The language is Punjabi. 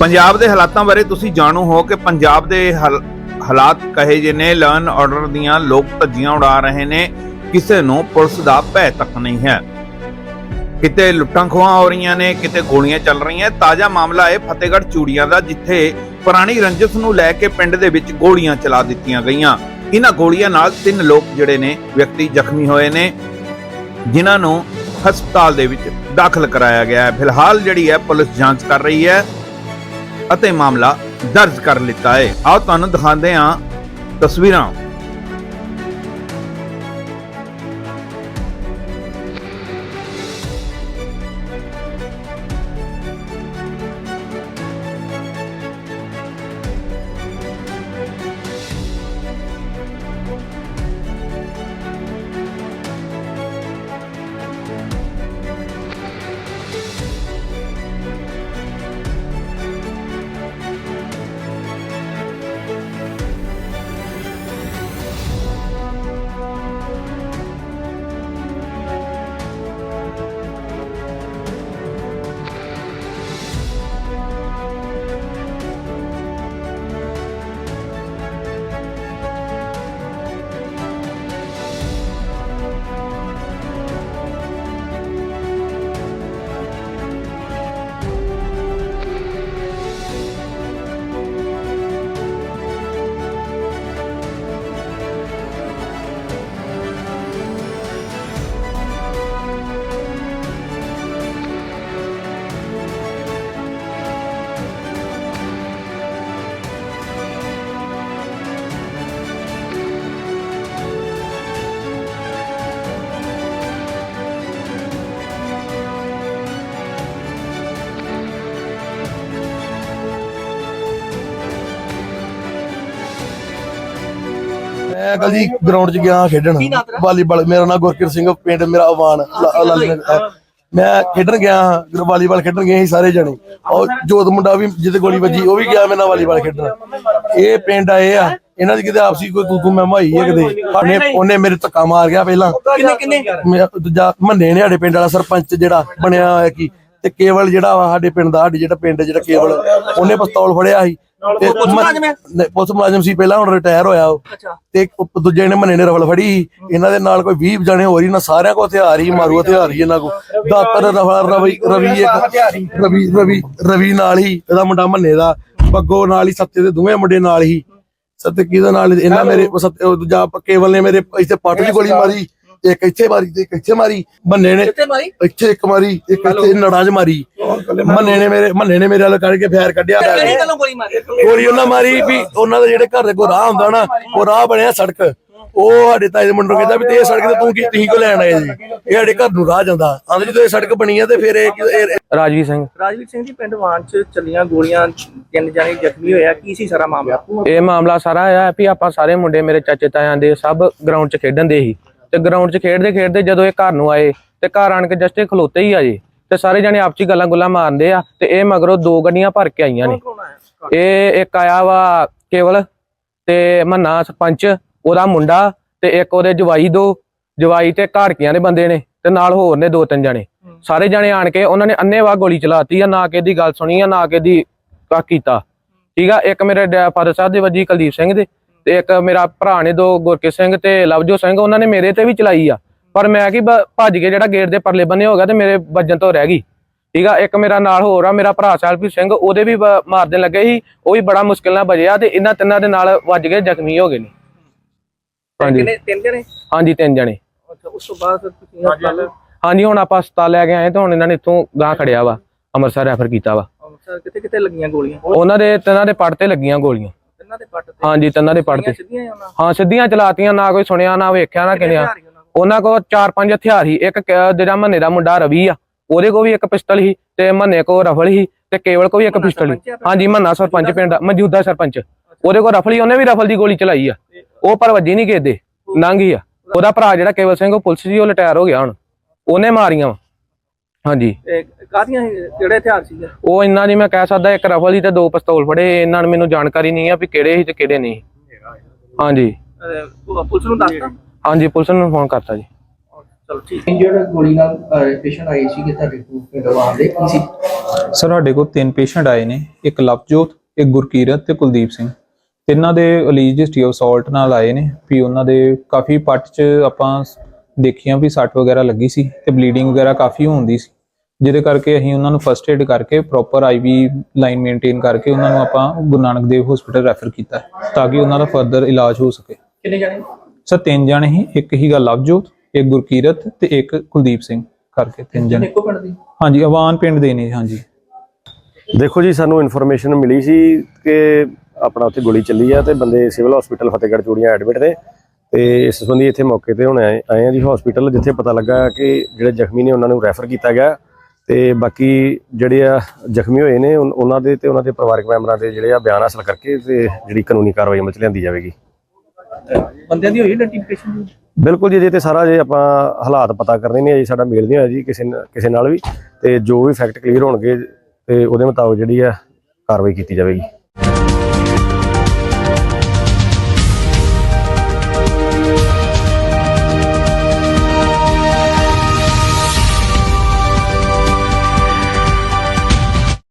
ਪੰਜਾਬ ਦੇ ਹਾਲਾਤਾਂ ਬਾਰੇ ਤੁਸੀਂ ਜਾਣੂ ਹੋ ਕਿ ਪੰਜਾਬ ਦੇ ਹਾਲ- ਹਾਲਾਤ ਕਹੇ ਜਿਹੇ ਨੇ ਲਰਨ ਆਰਡਰ ਦੀਆਂ ਲੋਕ ਧੱਜੀਆਂ ਉਡਾ ਰਹੇ ਨੇ, ਕਿਸੇ ਨੂੰ ਪੁਲਿਸ ਦਾ ਭੈ ਤੱਕ ਨਹੀਂ ਹੈ। ਕਿਤੇ ਲੁੱਟਾਂ ਖੋਹਾਂ ਹੋ ਰਹੀਆਂ ਨੇ, ਕਿਤੇ ਗੋਲੀਆਂ ਚੱਲ ਰਹੀਆਂ, ਤਾਜ਼ਾ ਮਾਮਲਾ ਹੈ ਫਤਿਹਗੜ੍ਹ ਚੂੜੀਆਂ ਦਾ, ਜਿੱਥੇ ਪੁਰਾਣੀ ਰੰਜਿਸ਼ ਨੂੰ ਲੈ ਕੇ ਪਿੰਡ ਦੇ ਵਿੱਚ ਗੋਲੀਆਂ ਚਲਾ ਦਿੱਤੀਆਂ ਗਈਆਂ। ਇਹਨਾਂ ਗੋਲੀਆਂ ਨਾਲ ਤਿੰਨ ਲੋਕ ਜਿਹੜੇ ਨੇ, ਵਿਅਕਤੀ ਜ਼ਖਮੀ ਹੋਏ ਨੇ, ਜਿਨ੍ਹਾਂ ਨੂੰ ਹਸਪਤਾਲ ਦੇ ਵਿੱਚ ਦਾਖਲ ਕਰਾਇਆ ਗਿਆ ਹੈ। ਫਿਲਹਾਲ ਜਿਹੜੀ ਹੈ, ਪੁਲਿਸ ਜਾਂਚ ਕਰ ਰਹੀ ਹੈ। ਅਤੇ ਮਾਮਲਾ ਦਰਜ ਕਰ ਲਿੱਤਾ ਹੈ। ਆਓ ਤੁਹਾਨੂੰ ਦਿਖਾਉਂਦੇ ਹਾਂ ਤਸਵੀਰਾਂ। ਮੈਂ ਕੱਲ ਜੀ ਗਰਾਊਂਡ 'ਚ ਗਿਆ ਖੇਡਣ ਵਾਲੀਬਾਲ ਮੇਰਾ ਨਾਮ ਗੁਰਕਿਰ ਸਿੰਘ ਪਿੰਡ ਮੇਰਾ ਆਵਾਨ। ਮੈਂ ਖੇਡਣ ਗਿਆ ਹਾਂ, ਵਾਲੀਬਾਲ ਖੇਡਣ ਗਏ ਸੀ ਸਾਰੇ ਜਣੇ। ਔਰ ਜੋਤ ਮੁੰਡਾ ਵੀ ਜਿਹਦੇ ਗੋਲੀ ਵੱਜੀ ਉਹ ਵੀ ਗਿਆ ਮੇਰੇ ਨਾਲ ਵਾਲੀਬਾਲ ਖੇਡਣ। ਇਹ ਪਿੰਡ ਆਏ ਆ ਇਹਨਾਂ ਦੀ ਕਿਤੇ ਆਪਸੀ ਕੋਈ ਤੂੰ ਤੂੰ ਮੈਂ ਮਾਈ ਹੈ ਕਿਤੇ। ਉਹਨੇ ਉਹਨੇ ਮੇਰੇ ਧੱਕਾ ਮਾਰ ਗਿਆ ਪਹਿਲਾਂ। ਕਿੰਨੇ ਕਿੰਨੇ? ਦੂਜਾ ਮੰਨੇ ਨੇ ਸਾਡੇ ਪਿੰਡ ਵਾਲਾ ਸਰਪੰਚ ਜਿਹੜਾ ਬਣਿਆ ਹੋਇਆ ਕੀ ਤੇ ਕੇਵਲ ਜਿਹੜਾ ਵਾ ਸਾਡੇ ਪਿੰਡ ਦਾ ਸਾਡੇ ਜਿਹੜਾ ਪਿੰਡ ਜਿਹੜਾ ਕੇਵਲ ਉਹਨੇ ਪਿਸਤੌਲ ਫੜਿਆ ਸੀ। ਤੇ ਪੁਲਿਸ ਮੁਲਾਜ਼ਮ ਹੈ? ਨਹੀਂ, ਪੁਲਿਸ ਮੁਲਾਜ਼ਮ ਸੀ ਪਹਿਲਾਂ ਹੁਣ ਰਿਟਾਇਰ ਹੋਇਆ ਉਹ। ਅੱਛਾ। ਤੇ ਉਹ ਦੂਜੇ ਨੇ ਮੰਨੇ ਨੇ ਰਫਲ ਫੜੀ ਸੀ। ਇਹਨਾਂ ਦੇ ਨਾਲ ਕੋਈ 20 ਜਣੇ ਹੋਰ ਹੀ ਨਾ ਸਾਰਿਆਂ ਕੋ ਹਥਿਆਰ ਹੀ ਮਾਰੂ ਹਥਿਆਰ ਹੀ ਇਹਨਾਂ ਕੋ ਦਾਤਰ ਰਫਲ ਰਵੀ ਰਵੀ ਇੱਕ ਰਵੀ ਰਵੀ ਰਵੀ ਨਾਲ ਹੀ ਇਹਦਾ ਮੁੰਡਾ ਮੰਨੇ ਦਾ। ਬੱਗੋ ਨਾਲ ਹੀ ਸੱਤੇ ਦੇ ਦੋਵੇਂ ਮੁੰਡੇ ਨਾਲ ਹੀ। ਸੱਤੇ ਕਿਹਦੇ ਨਾਲ? ਇਹਨਾਂ ਮੇਰੇ ਉਹ ਸੱਤੇ ਉਹ ਦੂਜਾ ਕੇਵਲ ਨੇ ਮੇਰੇ ਇੱਥੇ ਪੱਟ 'ਚ ਗੋਲੀ ਮਾਰੀ। ਇੱਕ ਇੱਥੇ ਮਾਰੀ ਤੇ ਇੱਕ ਇੱਥੇ ਮਾਰੀ ਮੰਨੇ ਨੇ। ਕਿੱਥੇ ਮਾਰੀ? ਇੱਥੇ ਇੱਕ ਮਾਰੀ ਇੱਕ ਇੱਥੇ ਨੜਾਂ 'ਚ ਮਾਰੀ। ਮੰਨੇ ਨੇ ਮੇਰੇ ਮੰਨੇ ਨੇ ਮੇਰੇ ਵੱਲ ਕੱਢ ਕੇ ਫੈਰ ਕੱਢਿਆ। ਕਿਹੜੀ ਗੱਲੋਂ ਗੋਲੀ ਮਾਰੀ? ਗੋਲੀ ਉਹਨਾਂ ਮਾਰੀ ਵੀ ਉਹਨਾਂ ਦੇ ਜਿਹੜੇ ਘਰ ਦੇ ਕੋ ਰਾਹ ਹੁੰਦਾ ਨਾ ਉਹ ਰਾਹ ਬਣਿਆ ਸੜਕ। ਉਹ ਸਾਡੇ ਤਾਏ ਦੇ ਮੁੰਡੇ ਕਹਿੰਦਾ ਵੀ ਤੇ ਇਹ ਸੜਕ ਤੇ ਤੂੰ ਕੀ ਤੁਸੀਂ ਕੋ ਲੈਣ ਆਏ ਜੀ? ਇਹ ਸਾਡੇ ਘਰ ਨੂੰ ਰਾਹ ਜਾਂਦਾ। ਆਂਦੇ ਜਦੋਂ ਇਹ ਸੜਕ ਬਣੀ ਆ ਤੇ ਫਿਰ ਇਹ ਰਾਜਵੀਰ ਸਿੰਘ। ਰਾਜਵੀਰ ਸਿੰਘ ਜੀ ਪਿੰਡ ਵਾਨ ਚ ਚੱਲੀਆਂ ਗੋਲੀਆਂ ਤਿੰਨ ਜਣੇ ਜ਼ਖਮੀ ਹੋਇਆ ਕੀ ਸੀ ਸਾਰਾ ਮਾਮਲਾ? ਇਹ ਮਾਮਲਾ ਸਾਰਾ ਹੈ ਵੀ ਆਪਾਂ ਸਾਰੇ ਮੁੰਡੇ ਮੇਰੇ ਚਾਚੇ ਤਾਇਆਂ ਦੇ ਸਭ ਗਰਾਊਂਡ 'ਚ ਖੇਡਣ ਦੇ ਸੀ। ਤੇ ਗਰਾਊਂਡ 'ਚ ਖੇਡਦੇ ਖੇਡਦੇ ਜਦੋਂ ਇਹ ਘਰ ਨੂੰ ਆਏ ਤੇ ਘਰ ਆਣ ਕੇ ਜਸਟ ਇਹ ਖਲੋਤੇ ਹੀ ਆ ਜੀ। ਤੇ ਸਾਰੇ ਜਣੇ ਆਪਸ 'ਚ ਗੱਲਾਂ ਗੁੱਲਾਂ ਮਾਰਦੇ ਆ ਤੇ ਇਹ ਮਗਰੋਂ ਦੋ ਗੱਡੀਆਂ ਭਰ ਕੇ ਆਈਆਂ ਨੇ। ਇਹ ਇੱਕ ਆਇਆ ਵਾ ਕੇਵਲ ਤੇ ਮੰਨਾ ਸਰਪੰਚ ਉਹਦਾ ਮੁੰਡਾ ਤੇ ਇੱਕ ਉਹਦੇ ਜਵਾਈ ਦੋ ਜਵਾਈ ਤੇ ਘਾੜਕੀਆਂ ਦੇ ਬੰਦੇ ਨੇ ਤੇ ਨਾਲ ਹੋਰ ਨੇ ਦੋ ਤਿੰਨ ਜਣੇ ਸਾਰੇ ਜਣੇ ਆਣ ਕੇ ਉਹਨਾਂ ਨੇ ਅੰਨੇਵਾਹ ਗੋਲੀ ਚਲਾਤੀ ਆ ਨਾ ਕਿ ਦੀ ਗੱਲ ਸੁਣੀ ਆ ਨਾ ਕਿ ਦੀ ਕਾ ਕੀਤਾ। ਠੀਕ ਆ ਇੱਕ ਮੇਰੇ ਫਾਦਰ ਸਾਹਿਬ ਦੇ ਵੱਜੀ ਕੁਲਦੀਪ ਸਿੰਘ ਦੇ। ਤੇ ਇੱਕ ਮੇਰਾ ਭਰਾ ਨੇ ਦੋ ਗੁਰਕੇ ਸਿੰਘ ਤੇ ਲਵਜੋ ਸਿੰਘ ਉਹਨਾਂ ਨੇ ਮੇਰੇ ਤੇ ਵੀ ਚਲਾਈ ਆ। ਪਰ ਮੈਂ ਕੀ ਭੱਜ ਕੇ ਜਿਹੜਾ ਗੇਟ ਦੇ ਪਰਲੇ ਬੰਨੇ ਹੋ ਗਿਆ ਤੇ ਮੇਰੇ ਵੱਜਣ ਤੋਂ ਰਹਿ ਗਈ। ਠੀਕ ਆ ਇੱਕ ਮੇਰਾ ਨਾਲ ਹੋਰ ਆ ਮੇਰਾ ਭਰਾ ਸਾਹਿਬਪ੍ਰੀਤ ਸਿੰਘ ਉਹਦੇ ਵੀ ਮਾਰਦੇ ਲੱਗੇ ਸੀ ਉਹ ਵੀ ਬੜਾ ਮੁਸ਼ਕਿਲ ਨਾਲ ਬਜਿਆ ਤੇ ਇਹਨਾਂ ਤਿੰਨਾਂ ਦੇ ਨਾਲ ਵੱਜ ਕੇ ਜ਼ਖਮੀ ਹੋ ਗਏ ਨੇ। ਹਾਂਜੀ। ਤਿੰਨ ਜਣੇ? ਹਾਂਜੀ ਤਿੰਨ ਜਣੇ। ਉਸ ਤੋਂ ਬਾਅਦ ਫਿਰ ਤੁਸੀਂ ਹਸਪਤਾਲ ਹਾਂਜੀ ਹੁਣ ਆਪਾਂ ਹਸਪਤਾਲ ਲੈ ਕੇ ਆਏ ਤੇ ਹੁਣ ਇਹਨਾਂ ਨੇ ਇੱਥੋਂ ਗਾਂ ਖੜਿਆ ਵਾ ਅੰਮ੍ਰਿਤਸਰ ਰੈਫਰ ਕੀਤਾ ਵਾ। ਅੰਮ੍ਰਿਤਸਰ ਕਿੱਥੇ ਕਿੱਥੇ ਲੱਗੀਆਂ ਗੋਲੀਆਂ? ਉਹਨਾਂ ਦੇ ਤਿੰਨਾਂ ਦੇ ਪੱਟ ਤੇ ਲੱਗੀਆਂ ਗੋਲੀਆਂ। ਤਿੰਨਾਂ ਦੇ ਪੱਟ ਤੇ? ਹਾਂਜੀ ਤਿੰਨਾਂ ਦੇ ਪੱਟ ਤੇ। ਸਿੱਧੀਆਂ ਹੀ ਉਹਨਾਂ? ਹਾਂ ਸਿੱਧੀਆਂ ਚਲਾਤੀਆਂ ਨਾ ਕੋਈ ਸੁਣਿਆ ਨਾ ਵੇਖਿਆ ਨਾ ਕਿਨਿਆ ਹੀ ਉਹਨਾਂ ਕੋਲ। ਚਾਰ ਪੰਜ ਹਥਿਆਰ ਸੀ। ਇੱਕ ਜਿਹੜਾ ਮੰਨੇ ਦਾ ਮੁੰਡਾ ਰਵੀ ਆ ਉਹਦੇ ਕੋਲ ਵੀ ਇੱਕ ਪਿਸਟਲ ਸੀ ਤੇ ਮੰਨੇ ਕੋਲ ਰਫਲ ਸੀ ਤੇ ਕੇਵਲ ਕੋਲ ਵੀ ਇੱਕ ਪਿਸਟਲ ਸੀ। ਹਾਂਜੀ ਮੰਨਾ ਸਰਪੰਚ ਪਿੰਡ ਮੌਜੂਦਾ ਸਰਪੰਚ। ਉਹਦੇ ਕੋਲ ਰਫਲ ਸੀ ਉਹਨੇ ਵੀ ਰਫਲ ਦੀ ਗੋਲੀ ਚਲਾਈ ਆ। ਉਹ ਪਰ ਵੱਜੀ ਨਹੀਂ ਕਿਤੇ ਨੰਗੀ ਆ। ਉਹਦਾ ਭਰਾ ਜਿਹੜਾ ਕੇਵਲ ਸਿੰਘ ਉਹ ਪੁਲਿਸ ਸੀ ਉਹ ਰਿਟਾਇਰ ਹੋ ਗਿਆ ਹੁਣ। ਉਹਨੇ ਮਾਰੀਆਂ ਹਾਂਜੀ। ਇਹ ਕਾਹਦੀਆਂ ਸੀ? ਕਿਹੜੇ ਹਥਿਆਰ ਸੀਗੇ? ਉਹ ਇੰਨਾ ਨਹੀਂ ਮੈਂ ਕਹਿ ਸਕਦਾ ਇੱਕ ਰਫਲ ਸੀ ਤੇ ਦੋ ਪਿਸਤੌਲ ਫੜੇ ਇਹਨਾਂ ਨੂੰ ਮੈਨੂੰ ਜਾਣਕਾਰੀ ਨਹੀਂ ਆ ਵੀ ਕਿਹੜੇ ਸੀ ਤੇ ਕਿਹੜੇ ਨਹੀਂ। ਹਾਂਜੀ। ਪੁਲਿਸ ਨੂੰ ਦੱਸਤਾ? ਹਾਂਜੀ ਪੁਲਿਸ ਨੂੰ ਫੋਨ ਕਰਤਾ ਜੀ। ਚਲੋ ਠੀਕ। ਇੰਜਰਡ ਗੋਲੀ ਨਾਲ ਪੇਸ਼ੈਂਟ ਆਏ ਸੀ ਕਿ ਤੁਹਾਡੇ ਕੋਲ ਕੀ ਸੀ? ਸਰ ਸਾਡੇ ਕੋਲ ਤਿੰਨ ਪੇਸ਼ੈਂਟ ਆਏ ਨੇ ਇੱਕ ਲਵਜੋਤ ਇੱਕ ਗੁਰਕੀਰਤ ਤੇ ਕੁਲਦੀਪ ਸਿੰਘ। ਤਿੰਨਾਂ ਦੇ ਅਲੀਜ ਹਿਸਟਰੀ ਆਫ ਸਾਲਟ ਨਾਲ ਆਏ ਨੇ ਵੀ ਉਹਨਾਂ ਦੇ ਕਾਫੀ ਪੱਟ 'ਚ ਆਪਾਂ ਦੇਖੀਆਂ ਵੀ ਸੱਟ ਵਗੈਰਾ ਲੱਗੀ ਸੀ ਤੇ ਬਲੀਡਿੰਗ ਵਗੈਰਾ ਕਾਫੀ ਹੁੰਦੀ ਸੀ। ਜਿਹਦੇ ਕਰਕੇ ਅਸੀਂ ਉਹਨਾਂ ਨੂੰ ਫਰਸਟ ਏਡ ਕਰਕੇ ਪ੍ਰੋਪਰ ਆਈਵੀ ਲਾਈਨ ਮੇਨਟੇਨ ਕਰਕੇ ਉਹਨਾਂ ਨੂੰ ਆਪਾਂ ਗੁਰੂ ਨਾਨਕ ਦੇਵ ਹਸਪੀਟਲ ਰੈਫਰ ਕੀਤਾ ਹੈ, ਤਾਂ ਕਿ ਉਹਨਾਂ ਦਾ ਫਰਦਰ ਇਲਾਜ ਹੋ ਸਕੇ। ਕਿੰਨੇ ਜਾਣੇ? ਸਰ ਤਿੰਨ ਜਣੇ ਹੀ ਇੱਕ ਹੀਗਾ ਲਵਜੋਤ ਇੱਕ ਗੁਰਕੀਰਤ ਤੇ ਇੱਕ ਕੁਲਦੀਪ ਸਿੰਘ ਕਰਕੇ ਤਿੰਨ ਜਣੇ। ਇੱਕੋ ਪਿੰਡ ਦੀ। ਹਾਂਜੀ ਆਵਾਨ ਪਿੰਡ ਦੇ ਨੇ ਹਾਂਜੀ। ਦੇਖੋ ਜੀ ਸਾਨੂੰ ਇਨਫੋਰਮੇਸ਼ਨ ਮਿਲੀ ਸੀ ਕਿ ਆਪਣਾ ਉੱਥੇ ਗੋਲੀ ਚੱਲੀ ਆ ਤੇ ਬੰਦੇ civil hospital Fatehgarh Churian admit ਨੇ ਤੇ ਇਸ ਸੰਬੰਧੀ ਇੱਥੇ ਮੌਕੇ ਤੇ ਹੁਣ ਆਏ ਆਏ ਆ ਜੀ ਹਸਪੀਟਲ ਜਿੱਥੇ ਪਤਾ ਲੱਗਾ ਕਿ ਜਿਹੜੇ ਜ਼ਖਮੀ ਨੇ ਉਹਨਾਂ ਨੂੰ ਰੈਫਰ ਕੀਤਾ ਗਿਆ। ਤੇ ਬਾਕੀ ਜਿਹੜੇ ਆ ਜ਼ਖਮੀ ਹੋਏ ਨੇ ਉਹਨਾਂ ਦੇ ਤੇ ਉਹਨਾਂ ਦੇ ਪਰਿਵਾਰਕ ਮੈਂਬਰਾਂ ਦੇ ਜਿਹੜੇ ਆ ਬਿਆਨ ਹਾਸਲ ਕਰਕੇ ਤੇ ਜਿਹੜੀ ਕਾਨੂੰਨੀ ਕਾਰਵਾਈ ਅਮਲ ਚ ਲਿਆਂਦੀ ਜਾਵੇਗੀ। ਬੰਦਿਆਂ ਦੀ ਹੋਈ ਆਈਡੈਂਟੀਫਿਕੇਸ਼ਨ ਬਿਲਕੁਲ ਜੀ ਜੇ ਤੇ ਸਾਰਾ ਜੇ ਆਪਾਂ ਹਾਲਾਤ ਪਤਾ ਕਰਨੇ ਨੇ ਜੀ ਸਾਡਾ ਮੇਲ ਨਹੀਂ ਹੋਇਆ ਜੀ ਕਿਸੇ ਕਿਸੇ ਨਾਲ ਵੀ ਤੇ ਜੋ ਵੀ ਫੈਕਟ ਕਲੀਅਰ ਹੋਣਗੇ ਤੇ ਉਹਦੇ ਮੁਤਾਬਕ ਜਿਹੜੀ ਆ ਕਾਰਵਾਈ ਕੀਤੀ ਜਾਵੇਗੀ।